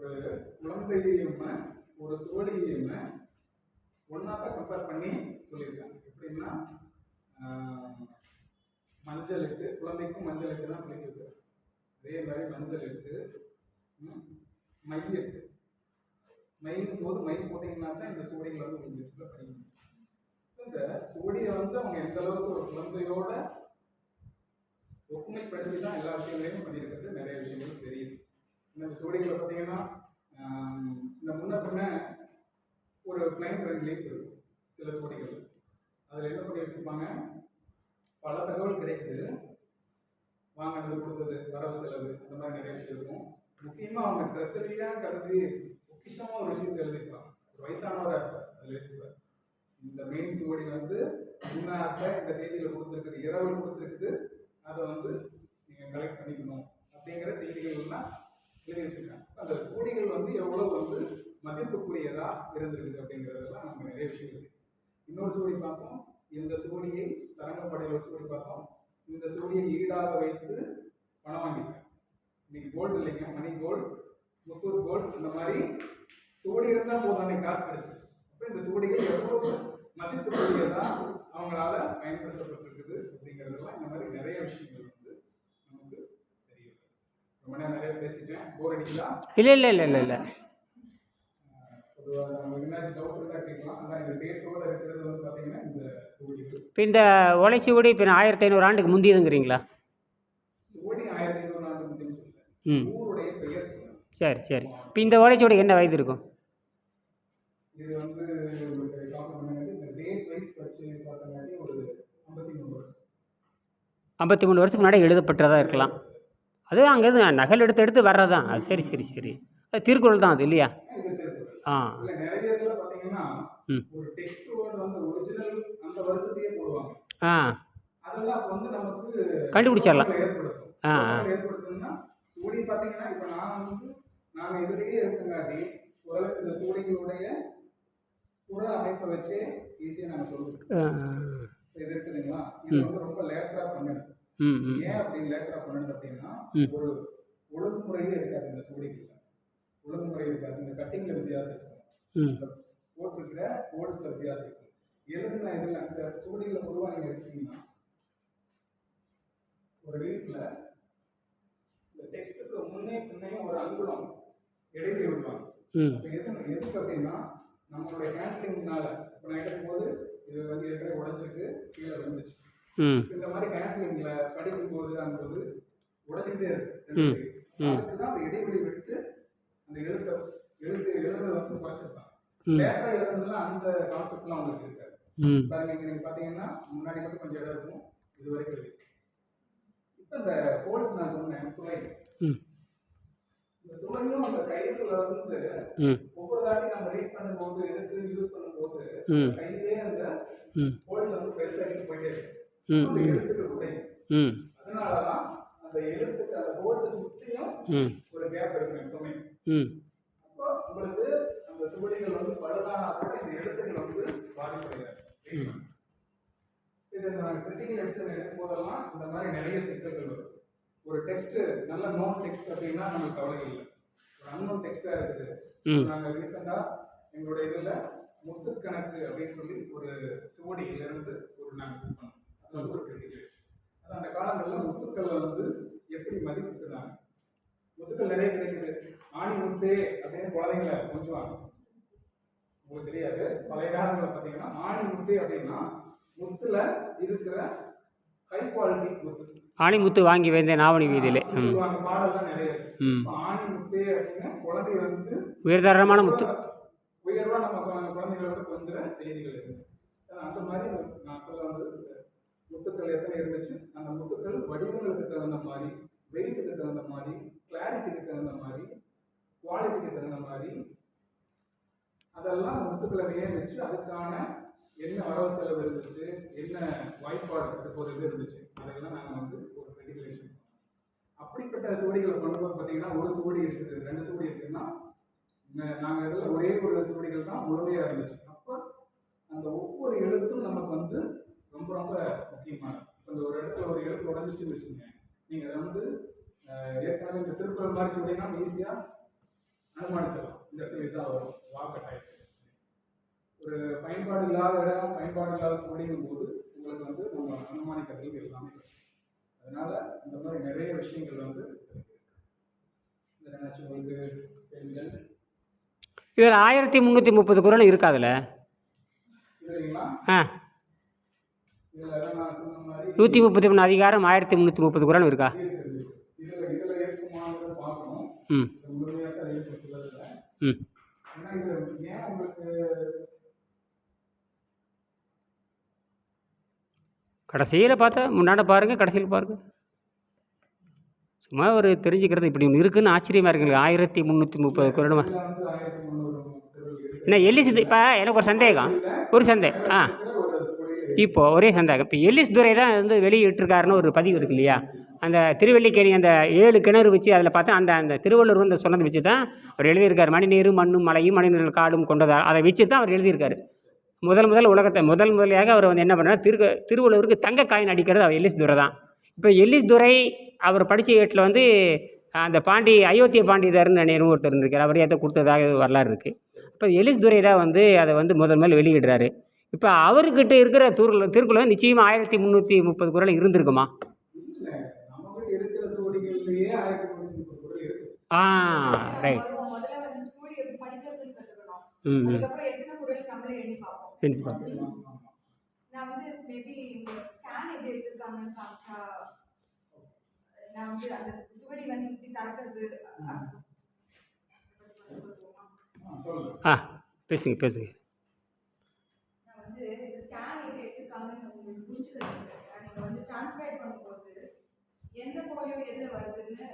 ஒரு குழந்தையும் ஒரு சுவடியும் ஒன்னாக கம்பேர் பண்ணி சொல்லியிருக்காங்க. எப்படின்னா மஞ்சள் இட்டு குழந்தைக்கும் மஞ்சள் தான் பிடிக்கிறது அதே மாதிரி மஞ்சள் இட்டு மை இட்டு மையின் போது மை போட்டிங்கன்னா தான் இந்த சுவடிகளை வந்து உங்களுக்கு லிஸ்ட்டில் பண்ணிக்கணும் இந்த சுவடியை வந்து அவங்க எந்த அளவுக்கு ஒரு குழந்தையோட ஒப்புமைப்படுத்தி தான் எல்லா விஷயங்களையும் பண்ணியிருக்காங்க. ஜோடிகளை பார்த்தீங்கன்னா இந்த முன்ன பின்ன ஒரு பிளைன் ரெண்டு லீஃப் இருக்கும் சில ஜோடிகள் அதில் என்ன பண்ணி வச்சுருப்பாங்க? பல தகவல் கிடைக்குது. வாங்கினது கொடுத்தது வரவு செலவு அந்த மாதிரி நிறைய விஷயம் இருக்கும். முக்கியமாக அவங்க ட்ரெஸ்ஸரியாக கருதி பொக்கிஷமாக ஒரு விஷயத்தை எழுதிப்பாங்க ஒரு வயசானவராக இருப்பார் அதில் எழுதிப்பார் இந்த மெயின் சுவடி வந்து முன்னாட்ட இந்த தேதியில் கொடுத்துருக்குது இரவு கொடுத்துருக்குது. அதை வந்து நீங்கள் கலெக்ட் பண்ணிக்கணும் அப்படிங்கிற செய்திகள் எல்லாம் எழுதி வச்சிருக்காங்க அந்த சுவடிகள் வந்து எவ்வளோ வந்து மதிப்புக்குரியதா இருந்திருக்குது அப்படிங்கிறதெல்லாம் நமக்கு நிறைய விஷயம் இருக்கு. இன்னொரு சுவடி பார்த்தோம். இந்த சுவடியை தரங்கப்படையில் ஒரு சுவடி பார்த்தோம். இந்த சுவடியை ஈடாக வைத்து பணம் வாங்கிட்டேன் இன்னைக்கு கோல்டு இல்லைங்க மணி கோல்டு முத்தூர் கோல்டு இந்த மாதிரி சுவடி இருந்தால் போதும் அன்னைக்கு காசு கிடைச்சிது. அப்போ இந்த சுவடிகள் எவ்வளவு மதிப்புக்குரியதா அவங்களால பயன்படுத்தப்பட்டிருக்குது அப்படிங்கிறதெல்லாம் இந்த மாதிரி நிறைய விஷயங்கள் வந்து நமக்கு தெரியும் ரொம்ப நேரம் நிறைய பேசிட்டேன். போர் அடிக்கலாம் இல்லை இல்லை இல்லை இல்லை இல்லை பொதுவாக நம்ம என்னாச்சும் டவுட் இருந்தால் கேட்கலாம் ஆனால் இந்த டேட்டோட இருக்கிறது வந்து பார்த்தீங்கன்னா இந்த சுவடிகள் இப்போ இந்த ஓலைச்சுவடி இப்போ ஆயிரத்தி ஐநூறு ஆண்டுக்கு முந்தியதுங்கிறீங்களா? ம். சரி சரி. இப்போ இந்த ஓலைச்சுவடிக்கு என்ன வயது இருக்கும்? ஐம்பத்தி மூணு வருஷத்துக்கு முன்னாடி எழுதப்பட்டதாக இருக்கலாம். அது அங்கேருந்து நகல் எடுத்து எடுத்து வர்றது தான் அது சரி சரி சரி. அது திருக்குறள் தான் அது இல்லையா? ஆ. ம். ஒரு டெக்ஸ்ட் வேர்டு வந்து ஒரிஜினல் அந்த வருஷத்தையே போடுவாங்க ஆ. அதெல்லாம் வந்து நமக்கு கண்டுபிடிச்சிடலாம். ஆ, ஏற்படுத்தும்னா சூடி பாத்தீங்கன்னா இப்ப நான் வந்து நாங்க இதுலயே இருக்கங்காட்டி ஓரளவுக்கு இந்த சூடிகளுடைய புற அமைப்பை வச்சே ஈஸியா நாங்க சொல்லுவோம். இது இருக்குதுங்களா? இது வந்து ரொம்ப லேட்டரா பண்ணுது. ம் ம். ஏன் அப்படி லேட்டரா பண்ணுது அப்படின்னா. ஒரு ஒழுங்குமுறையே இருக்காது இந்த சூடிகள்ல ஒழுங்குமுறை இருக்காது. இந்த கட்டிங்ல வித்தியாசம் இருக்கும் போட்டிருக்கிற கோட்ஸ்ல வித்தியாசம் இருக்கும் எழுதுன இதுல அந்த சுவடிகளை பொதுவாக நீங்க எடுத்தீங்கன்னா ஒரு வீட்டில் இந்த டெக்ஸ்ட்டுக்கு முன்னே பின்னையும் ஒரு அங்குலம் இடைவெளி விடுவாங்க ம் அப்போ எது எதுக்கு அப்படின்னா நம்மளுடைய ஹேண்ட்லிங்னால இப்போ நான் எடுக்கும்போது இது வந்து ஏற்கனவே உடைஞ்சிருக்கு கீழே விழுந்துச்சு இந்த மாதிரி ஹேண்ட்லிங்ல படிக்கும்போது அங்கும்போது உடைஞ்சிக்கிட்டே இருக்கு ரெண்டு ம். side. ம். அதுக்கு தான் அந்த இடைவெளி விட்டு அந்த எழுத்தை எழுத்து எழுதுறத வந்து குறைச்சிருப்பாங்க ம். லேட்டா எழுதுறதுல அந்த கான்செப்ட்லாம் உங்களுக்கு இருக்காது ம் பாருங்க இங்க நீங்க பாத்தீங்கன்னா முன்னாடி மட்டும் கொஞ்சம் இடம் இருக்கும். இது வரைக்கும் இப்போ இந்த கோல்ஸ் நான் சொன்னேன் துளை. ம். இந்த துளையும் அந்த கைத்துல வந்து ஒவ்வொரு தாட்டி நம்ம ரீட் பண்ணும்போது எடுத்து யூஸ் பண்ணும்போது கையிலே அந்த கோல்ஸ் வந்து பெருசாகிட்டு போயிட்டே இருக்கு. எழுத்துக்கள் உடையும் அதனாலதான் அந்த எழுத்துக்கு அந்த கோல்ஸை சுற்றியும் ஒரு கேப் இருக்கும் எப்பவுமே ம் அப்போ உங்களுக்கு அந்த சுவடிகள் வந்து பழுதானா கூட இந்த எழுத்துக்கள் வந்து பாதிப்படையாது இது நான் கிரிட்டிக்கல் எடிஷன் எடுக்கும் இந்த மாதிரி நிறைய சிக்கல்கள் வரும். ஒரு டெக்ஸ்ட் நல்ல நோன் டெக்ஸ்ட் அப்படின்னா நமக்கு கவலை இல்லை. ஒரு அன்னோன் டெக்ஸ்டா இருக்குது. நாங்கள் எங்களுடைய இதில் முத்துக்கணக்கு அப்படின்னு சொல்லி ஒரு சுவடியில இருந்து ஒரு நாங்கள் புக் பண்ணோம். அது வந்து ஒரு கிரிட்டிக்கல் அது அந்த காலங்களில் முத்துக்களை வந்து எப்படி மதிப்பிட்டுனாங்க முத்துக்கள் நிறைய கிடைக்குது. ஆணி முத்தே அப்படின்னு குழந்தைங்கள கொஞ்சுவாங்க உங்களுக்கு தெரியாது. பழைய காலங்களில் பார்த்தீங்கன்னா ஆணி முத்தே அப்படின்னா முத்துல இருக்கிற முத்து ஆணிமுத்து வாங்கி வைந்தேன் ஆவணி வீதியிலே. ம். ம் உயர்தரமான முத்து உயர்வா நம்ம குழ- குழந்தைகளோட கொஞ்சம் செய்திகள் இருக்கு. அந்த மாதிரி நான் சொல்ல வந்து முத்துக்கள் எத்தனை இருந்துச்சு? அந்த முத்துக்கள் வடிவங்களுக்கு தகுந்த மாதிரி வெயிட்டுக்கு தகுந்த மாதிரி கிளாரிட்டிக்கு தகுந்த மாதிரி குவாலிட்டிக்கு தகுந்த மாதிரி அதெல்லாம் முத்துக்களை நியமிச்சு அதுக்கான வரவு செலவு இருந்துச்சு என்ன வாய்ப்பாடு அதுக்கு இது இருந்துச்சு அதெல்லாம் நாங்கள் வந்து ஒரு ரெகுலேஷன் அப்படிப்பட்ட சுவடிகளை பண்ணும்போது பார்த்தீங்கன்னா ஒரு சுவடி இருக்குது ரெண்டு சுவடி இருக்குன்னா நாங்கள் இதில் ஒரே ஒரு சுவடிகள் தான் முழுமையாக இருந்துச்சு. அப்போ அந்த ஒவ்வொரு எழுத்தும் நமக்கு வந்து ரொம்ப ரொம்ப முக்கியமானது இப்போ இந்த ஒரு இடத்துல ஒரு எழுத்து உடஞ்சிச்சுன்னு வச்சுக்கோங்க. நீங்கள் அதை வந்து ஏற்கனவே இந்த திருக்குறள் மாதிரி சுவடினா ஈஸியாக அனுமானிச்சிடலாம். இந்த இடத்துல இதாக வரும். பயன்பாடு இல்லாத இடம் பயன்பாடு இல்லாத சுவடிங்கும் போது உங்களுக்கு வந்து நம்ம அனுமானிக்கிறதுக்கு எல்லாமே. அதனால இந்த மாதிரி நிறைய விஷயங்கள் வந்து. இந்த உங்களுக்கு கேள்விகள் இதில் ஆயிரத்தி முந்நூற்றி முப்பது குரல் இருக்காதுல்ல ஆ. நூற்றி முப்பத்தி மூணு அதிகாரம் ஆயிரத்தி முந்நூற்றி முப்பது குரல் இருக்கா? ம். ம் ஏன்னா இது ஏன் உங்களுக்கு கடைசியில் பார்த்தா முன்னாடி பாருங்கள் கடைசியில் பாருங்கள் சும்மா ஒரு தெரிஞ்சுக்கிறது இப்படி ஒன்று இருக்குதுன்னு ஆச்சரியமாக இருக்குங்க ஆயிரத்தி முந்நூற்றி முப்பது குரலுமா? என்ன எல்லிஸ் இப்போ எனக்கு ஒரு சந்தேகம். ஒரு சந்தேகம் ஆ. இப்போது இப்போ ஒரே சந்தேகம். இப்போ எல்லிஸ் துரை தான் வந்து வெளியிட்டிருக்காருன்னு ஒரு பதிவு இருக்கு இல்லையா? அந்த திருவல்லிக்கேணி அந்த ஏழு கிணறு வச்சு அதில் பார்த்தா அந்த அந்த திருவள்ளுவர் வந்து சொன்னதை வச்சு தான் அவர் எழுதியிருக்காரு. மணிநீரும் மண்ணும் மலையும் மணிநீர் காடும் கொண்டதா அதை வச்சு தான் அவர் எழுதியிருக்காரு. முதல் முதல் உலகத்தை முதல் முதலியாக அவர் வந்து என்ன பண்ணார் திரு திருவள்ளுவருக்கு தங்க காயின் அடிக்கிறது அவர் எல்லிஸ் துரை தான். இப்போ எல்லிஸ் துரை அவர் படித்த ஏட்டில் வந்து அந்த பாண்டி அயோத்திய பாண்டியதர்னு நினைவு ஒருத்தர் இருந்திருக்கார். அவரே அதை கொடுத்ததாக வரலாறு இருக்குது இப்போ எலிஸ் துரை தான் வந்து அதை வந்து முதல் முதல் வெளியிடுறாரு. இப்போ அவர்கிட்ட இருக்கிற தூர் திருக்குறள் நிச்சயமாக ஆயிரத்தி முந்நூற்றி முப்பது குரல் இருந்திருக்குமா? இல்லை நம்மகிட்ட இருக்கிற சுவடிகள்லயே ஆயிரத்தி முந்நூற்றி முப்பது குரல் இருக்கு ஆ ரைட் வருவோம். முதல்ல வந்து சூடி எப்படி படிக்கிறதுன்னு கத்துக்கணும் ம் ம் அதுக்கப்புறம் எத்தனை குரல் நம்மளே எண்ணி பார்ப்போம் எண்ணிச்சு பார்ப்போம் ஆமா, ஆமா. நான் வந்து மேபி ஸ்கேன் எப்படி எடுத்திருக்காங்கன்னு பார்த்தா நான் வந்து அந்த சுவடி வந்து இப்படி திறக்கிறது ஆ, பேசுங்க பேசுங்க நான் வந்து ஸ்கேன் எப்படி எடுத்திருக்காங்கன்னு உங்களுக்கு புரிஞ்சுக்கிறேன் நீங்கள் வந்து டிரான்ஸ்லேட் பண்ணும்போது எந்த ஃபோலியோ எதில் வருதுன்னு